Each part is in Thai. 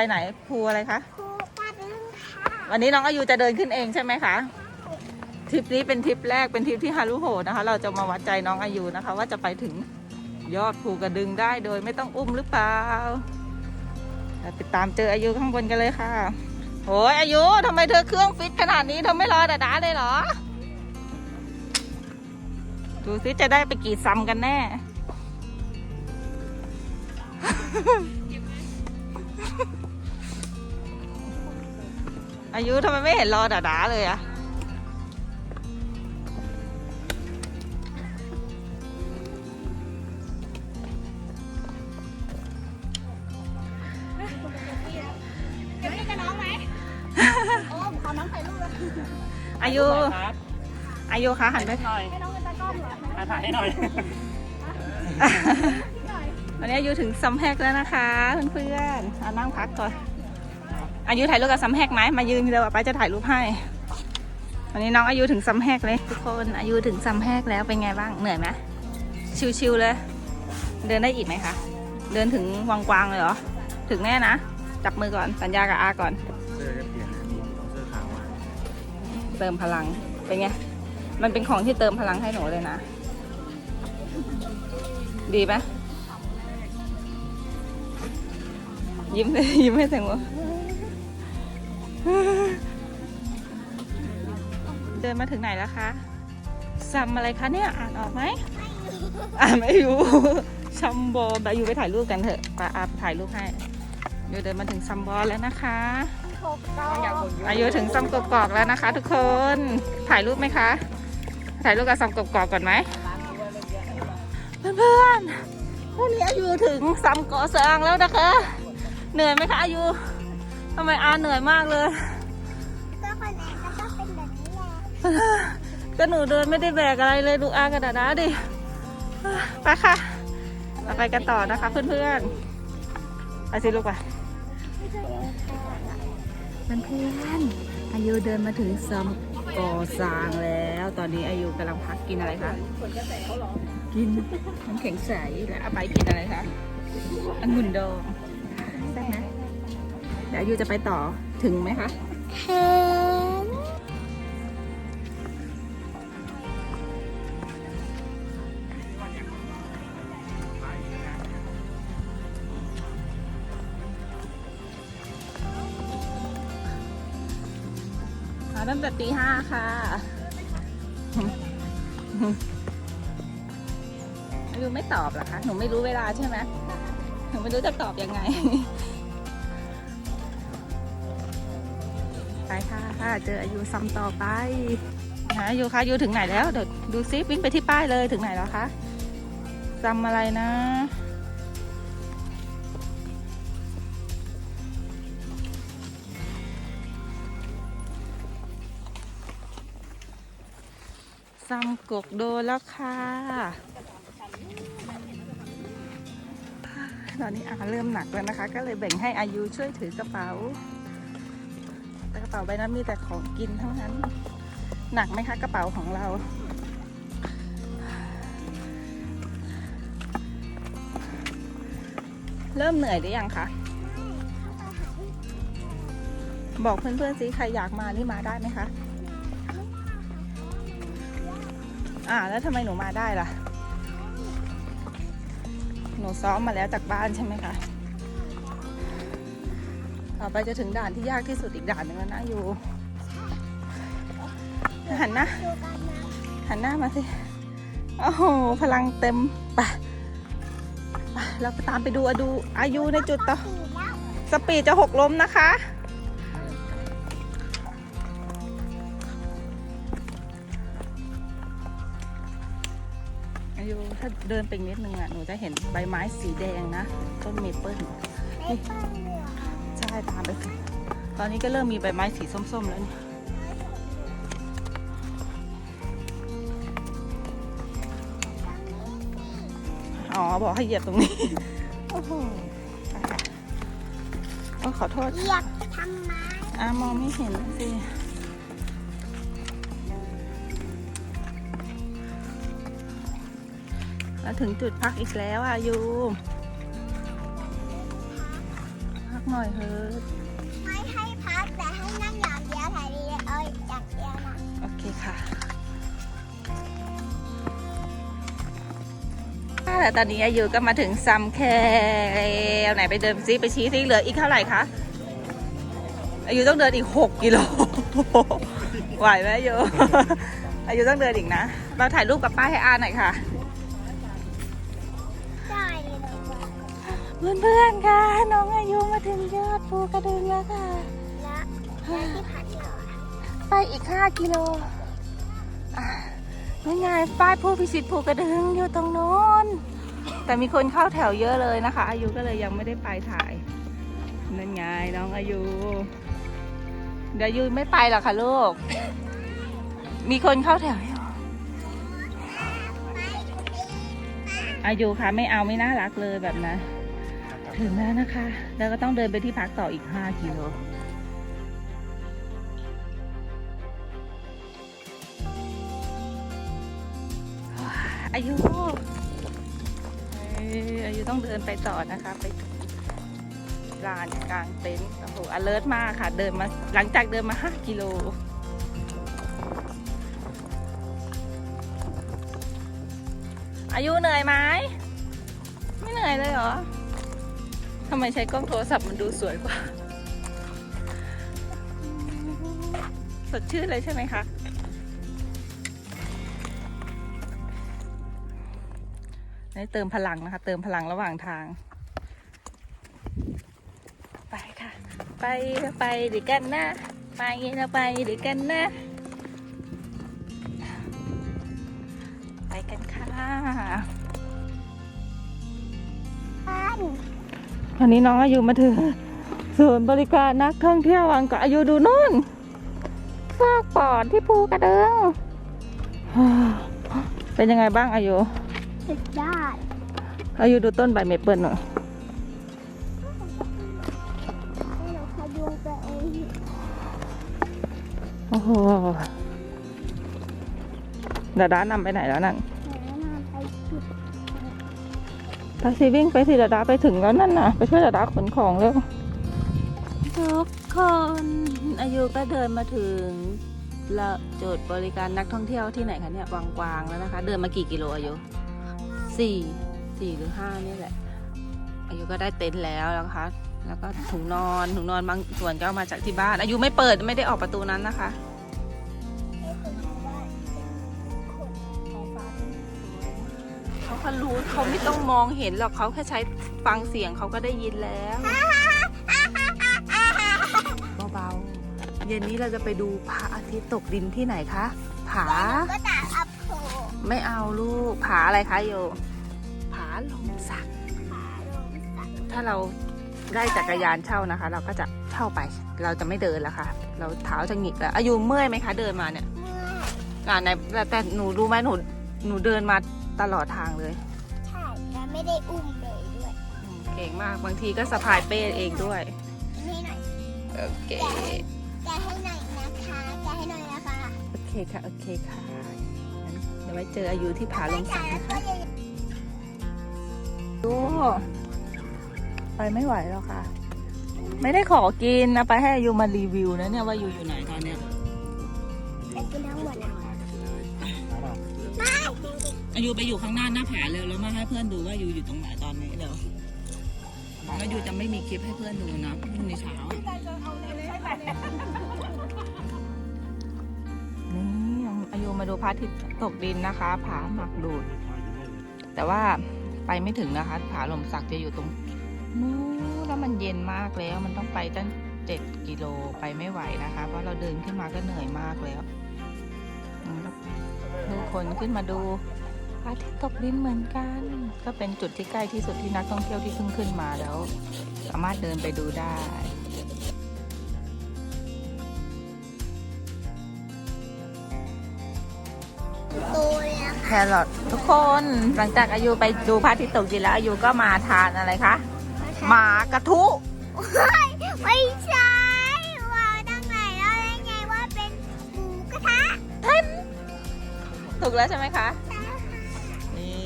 ไปไหนภูอะไรคะครูกระดึงค่ะวันนี้น้องอายุจะเดินขึ้นเองใช่ไหมคะทริปนี้เป็นทริปแรกเป็นทริปที่ฮารุโหดนะคะ เราจะมาวัดใจน้องอายุนะคะ ว่าจะไปถึงยอดภูกระดึงได้โดยไม่ต้องอุ้มหรือเปล่าเราไปตามเจออายุข้างบนกันเลยค่ะโอ้ยอายุทำไมเธอเครื่องฟิตขนาดนี้เธอไม่รอดาดาเลยเหรอ ดูสิจะได้ไปกี่ซัมกันแน่ อายุทำไมไม่เห็นรอดาดาเลยอะจะไปกับน้องไหม โอ้ขอน้องถ่ายรูปเลยอายุ ครับอายุคะหันไป หน่อยให้น้องเป็นตากล้องเหรออะถ่ายให้หน่อย วันนี้อายุถึงซัมแฮกแล้วนะคะ เพื่อนๆเอานั่งพักก่อน อายุถ่ายรูปกับซัมแฮกไหมมายืนเดี๋ยวป้าจะถ่ายรูปให้วันนี้น้องอายุถึงซัมแฮกเลยทุกคนอายุถึงซัมแฮกแล้วเป็นไงบ้างเหนื่อยไหมชิวๆเลย เดินได้อีกไหมคะ เดินถึงวังกวางเลยเหรอ ถึงแน่นะ จับมือก่อนสัญญากับอาก่อนเสื้อจะเปลี่ยนมีเสื้อขาวเติมพลังเป็นไงมันเป็นของที่เติมพลังให้หนูเลยนะ ดีไหมยิ้มยิ้มให้แตงโม เดินมาถึงไหนแล้วคะซัมอะไรคะเนี่ยอ่านออกไหมอ่านไม่รู้ซัมบอลแต่อยู่ไปถ่ายรูปกันเถอะปาอาถ่ายรูปให้เดี๋ยวเดินมาถึงซัมบอลแล้วนะคะโคกองอายุถึงซอมกกอกแล้วนะคะ ทุกคน ถ่ายรูปไหมคะ ถ่ายรูปกับซอมกกอกก่อนไหมเพื่อนๆวันนี้อายุถึงซอมเกาะสร้างแล้วนะคะ เหนื่อยไหมคะอายุ ทำไมอาเหนื่อยมากเลย ก็คนไหนก็ต้องเป็นแบบนี้แหละก็หนูเดินไม่ได้แบกอะไรเลยดูอากระดาษดิไปค่ะเราไปกันต่อนะคะเพื่อนๆไปสิลูกไปเพื่อนๆอายุเดินมาถึงซอมกอซางแล้ว ตอนนี้อายุกำลังพักกินอะไรคะกินน้ำแข็งใสและอาไปกินอะไรคะองุ่นดองแซ่บไหม เดี๋ยวอายุจะไปต่อถึงไหมคะเห็นมาตั้งแต่ตีห้าค่ะอายุไม่ตอบเหรอคะ หนูไม่รู้เวลาใช่ไหมหนูไม่รู้จะตอบยังไง ไปค่ะ เจออายุซ้ำต่อไปหาอายุคะอายุถึงไหนแล้วเดี๋ยวดูซิวิ่งไปที่ป้ายเลยถึงไหนแล้วคะจำอะไรนะซ้ำกกโดแล้วค่ะ ตอนนี้อาเริ่มหนักแล้วนะคะ ก็เลยแบ่งให้อายุช่วยถือกระเป๋า ระเป๋าใบนั้นมีแต่ของกินทั้งนั้น หนักไหมคะกระเป๋าของเรา เริ่มเหนื่อยหรือยังคะบอกเพื่อนๆสิใครอยากมานี่มาได้ไหมคะ อ่า แล้วทำไมหนูมาได้ล่ะ หนูซ้อมมาแล้วจากบ้านใช่ไหมคะ ต่อไปจะถึงด่านที่ยากที่สุดอีกด่านหนึ่งแล้วนะอยู่ หันหน้าดูกันนะหันหน้ามาสิโอ้โหพลังเต็มไปเราไปตามไปดูอดูอายุในจุดต่อสปีดจะหกล้มนะคะอายุถ้าเดินไปนิดนึงอะหนูจะเห็นใบไม้สีแดงนะ ต้นเมเปิ้ล ตามไปสิตอนนี้ก็เริ่มมีใบไม้สีส้มๆแล้วนี่อ๋อ บอกให้เหยียบตรงนี้ โอ้โหไปค่ะโอ้ขอโทษเหยียบทำไมอามองไม่เห็นสิเราถึงจุดพักอีกแล้วอายู หน่อยเถอะไม่ให้พักแต่ให้นั่งอย่างเดียวถ่ายดีเอาอย่างเดียวนะโอเคค่ะแต่ตอนนี้อายุก็มาถึงซัมแคร์ไหนไปเดินซิไปชี้ซิเหลืออีกเท่าไหร่คะอายุต้องเดินอีกหกกิโล ไหวไหมอายุอายุต้องเดินอีกนะ เราถ่ายรูปกับป้าให้อาหน่อยค่ะ เพื่อนๆค่ะ น้องอายุมาถึงยอดภูกระดึงแล้วค่ะและและที่พักเหรอไปอีก5กิโลอะนี่ไงป้ายผู้พิชิตภูกระดึงอยู่ตรงโน้น แต่มีคนเข้าแถวเยอะเลยนะคะ อายุก็เลยยังไม่ได้ไปถ่าย นั่นไงน้องอายุ เดี๋ยวอายุไม่ไปหรอกค่ะลูก มีคนเข้าแถวอยู่อายุค่ะไม่เอาไม่น่ารักเลยแบบนั้น ถึงแล้วนะคะ แล้วก็ต้องเดินไปที่พักต่ออีก 5 กิโลอายุอายุต้องเดินไปต่อนะคะ ไปลานกลางเต็นท์โอ้โห alert มากค่ะ เดินมาหลังจากเดินมา 5 กิโลอายุเหนื่อยไหมไม่เหนื่อยเลยเหรอ ทำไมใช้กล้องโทรศัพท์มันดูสวยกว่า สดชื่นเลยใช่ไหมคะนี่เติมพลังนะคะ เติมพลังระหว่างทาง ไปค่ะ ไปไปด้วยกันนะ ไปเราไปด้วยกันนะ ไปกันค่ะ วันนี้น้องอายุมาถึงศูนย์บริการนักท่องเที่ยววังเกาะอายุดูนู่นซากปอดที่ภูกระดึงเป็นยังไงบ้างอายุสุดยอดอายุดูต้นใบเมเปิลหน่อยให้หนูพยุงตัวเองโอ้โหดาดานำไปไหนแล้วนั่น ตาซีวิ่งไปสิดาดาไปถึงแล้วนั่นน่ะ ไปช่วยดาดาขนของเร็วทุกคนอายุก็เดินมาถึงละจุดบริการนักท่องเที่ยวที่ไหนคะเนี่ยวังกวางแล้วนะคะ เดินมากี่กิโลอายุสี่สี่หรือห้านี่แหละ อายุก็ได้เต็นท์แล้วนะคะ แล้วก็ถุงนอนถุงนอนบางส่วนก็เอามาจากที่บ้าน อายุไม่เปิดไม่ได้ออกประตูนั้นนะคะ เขาไม่ต้องมองเห็นหรอกเขาแค่ใช้ฟังเสียงเขาก็ได้ยินแล้วเบาๆเย็นนี้เราจะไปดูพระอาทิตย์ตกดินที่ไหนคะผาก็ตาอัพโผไม่เอาลูกผาอะไรคะโยผาลมสักขาลงสักถ้าเราได้จักรยานเช่านะคะ เราก็จะเช่าไป เราจะไม่เดินแล้วค่ะ เราเท้าจะหงิกแล้วอายุเมื่อยไหมคะ เดินมาเนี่ยเมื่ออ่าในแต่แต่หนูรู้ไหมหนูหนูเดินมาตลอดทางเลยใช่และ ไม่ได้อุ้มเลยด้วยอืมเก่งมากบางทีก็สะพายเป้เองด้วยนี่หน่อยโอเค แกให้หน่อยนะคะแกให้หน่อยนะคะโอเคค่ะ โอเคค่ะงั้นเดี๋ยวไว้เจออายุที่ผาลงสักแล้นะวคะก็จะดูไปไม่ไหวแล้วค่ะ ไม่ได้ขอกินนะไปให้อายุมารีวิวนะเนี่ยว่าอยู่อยู่ไหนตอนเนี้ย จะกินทั้งหมดนะไม่อายุไปอยู่ข้างหน้าหน้าผาเลยแล้วมาให้เพื่อนดูว่าอยู่อยู่ตรงไหนตอนนี้เดี๋ยวอายุจะไม่มีคลิปให้เพื่อนดูนะพรุ่งนี้เช้านี่อายุมาดูพระอาทิตย์ตกดินนะคะผาหมักดูด แต่ว่าไปไม่ถึงนะคะ ผาหล่มสักจะอยู่ตรงนู้นแล้วมันเย็นมากแล้ว มันต้องไปตั้งเจ็ดกิโลไปไม่ไหวนะคะ เพราะเราเดินขึ้นมาก็เหนื่อยมากแล้ว คนขึ้นมาดูพระอาทิตย์ตกดินเหมือนกัน ก็เป็นจุดที่ใกล้ที่สุดที่นักท่องเที่ยวที่เพิ่งขึ้นมาแล้ว สามารถเดินไปดูได้โตเลยนะแครอททุกคนหลังจากอายุไปดูพระอาทิตย์ตกดินแล้วอายุก็มาทานอะไรคะหมากระทุ ไม่ใช่ ถูกแล้วใช่ไหมคะ นี่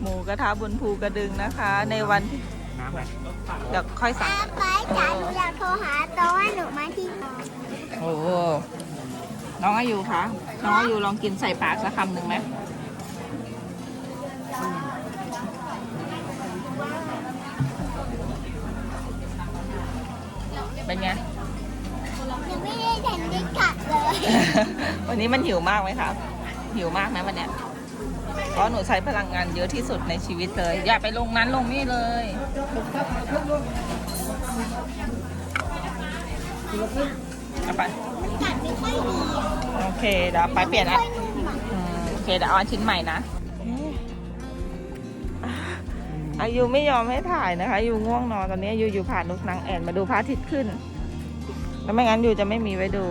หมูกระทะบนภูกระดึงนะคะ ในวันที่น้ำไหมเดี๋ยวค่อยสั่งป้าป้าจ๋าหนูอยากโทรหาโต๊ะให้หนูมาที่ก่อนโอ้โหน้องอายุคะน้องอายุลองกินใส่ปากสักคำหนึ่งไหมเป็นไงยังไม่ได้ทันได้กัดเลย วันนี้มันหิวมากไหมครับ หิวมากไหมวันเนี้ยเพราะหนูใช้พลังงานเยอะที่สุดในชีวิตเลย อย่าไปลงนั้นลงนี่เลยเอาไปโอเคเดี๋ยวไปเปลี่ยนอะค่อยนุ่มอะโอเคเดี๋ยวเอาชิ้นใหม่นะอายุไม่ยอมให้ถ่ายนะคะอยูง่วงนอนตอนนี้อยูอยู่ผ่านนกนางแอนมาดูพระอาทิตย์ขึ้น แล้วไม่งั้นอยูจะไม่มีไว้ดู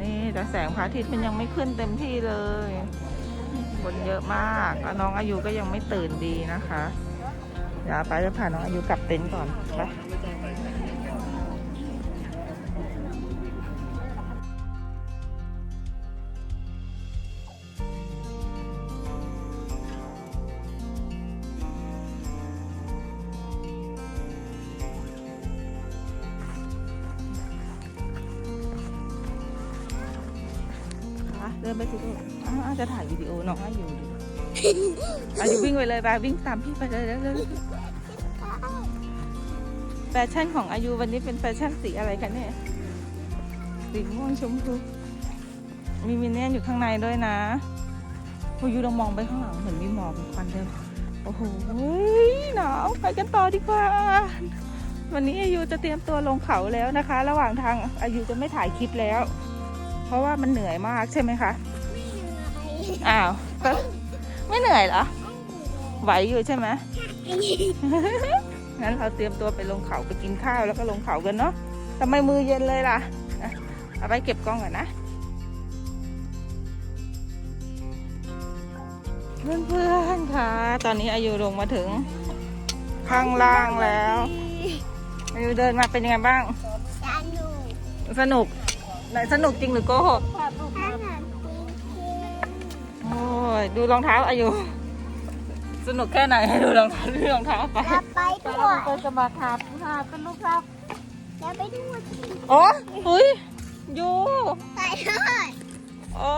นี่แต่แสงพระอาทิตย์มันยังไม่ขึ้นเต็มที่เลย คนเยอะมากแล้วน้องอายุก็ยังไม่ตื่นดีนะคะเดี๋ยวไปจะพาน้องอายุกลับเต็นท์ก่อนไป อะเดินไปสิลูกอ้าวจะถ่ายวิดีโอน้องอายุดิอายุวิ่งไปเลยไปวิ่งตามพี่ไปเลยเร็วๆแฟชั่นของอายุวันนี้เป็นแฟชั่นสีอะไรกันเนี่ยสีม่วงชมพูมีมินเนี่ยนอยู่ข้างในด้วยนะโอ้ยยูลองมองไปข้างหลังเหมือนมีหมอกมีควันเดิมโอ้โหหนาวไปกันต่อดีกว่า วันนี้อายุจะเตรียมตัวลงเขาแล้วนะคะ ระหว่างทางอายุจะไม่ถ่ายคลิปแล้ว เพราะว่ามันเหนื่อยมากใช่ไหมคะ อ้าวก็ไม่เหนื่อยเหรอ ไหวอยู่ใช่ไหมงั้นเราเตรียมตัวไปลงเขาไปกินข้าวแล้วก็ลงเขากันเนาะทำไมมือเย็นเลยล่ะอะเอาไปเก็บกล้องก่อนนะ เพื่อนๆค่ะ ตอนนี้อายุลงมาถึง ข้างล่างแล้วอายุเดินมาเป็นยังไงบ้างจานหนูสนุก ไหนสนุกจริงหรือโกหกโอ้ยดูรองเท้าอายุสนุกแค่ไหนให้ดูรองเท้าดูรองเท้าไปเราไปด้วยไปสมัครครับค่ะเป็นลูกครับเราไปด้วยโอ้เฮ้ยยูไปด้วยโอ้